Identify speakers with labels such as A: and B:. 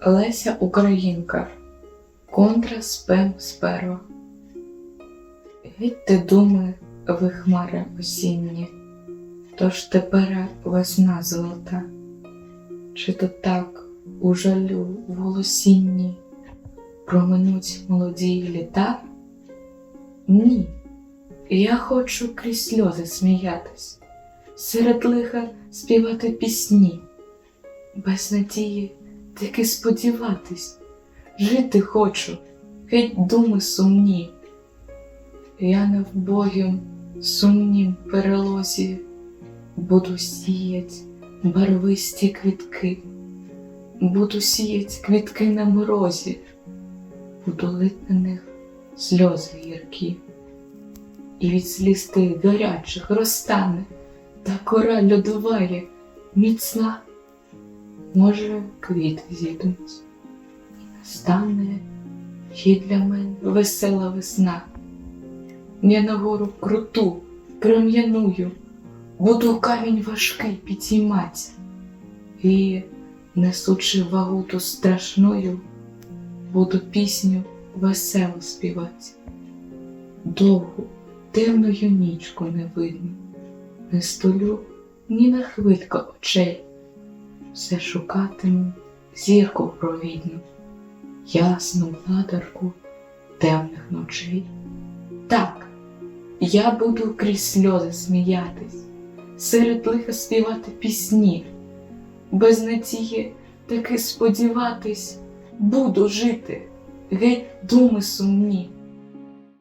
A: Леся Українка. Контра спем сперо. Геть думи ви хмари осінні, тож тепер весна золота. Чи то так у жалю в голосінні проминуть молоді літа? Ні, я хочу крізь сльози сміятись, серед лиха співати пісні, без надії таки сподіватись, жити хочу, геть думи сумні. Я не в сумнім перелозі буду сіять барвисті квітки, буду сіять квітки на морозі, буду лить на них сльози гіркі, і від сліз тих гарячих розтане та кора льодоває міцна. Може, квіти зійдуть, і настане ще для мене весела весна. Я на гору круту, крем'яную, буду камінь важкий підіймать, і, несучи вагу ту страшною, буду пісню весело співати. Довгу, темною нічку не видно, не столю ні на хвилька очей, все шукатиму зірку провідну, ясну владарку темних ночей. Так, я буду крізь сльози сміятись, серед лиха співати пісні, без надії таки сподіватись, буду жити, геть думи сумні.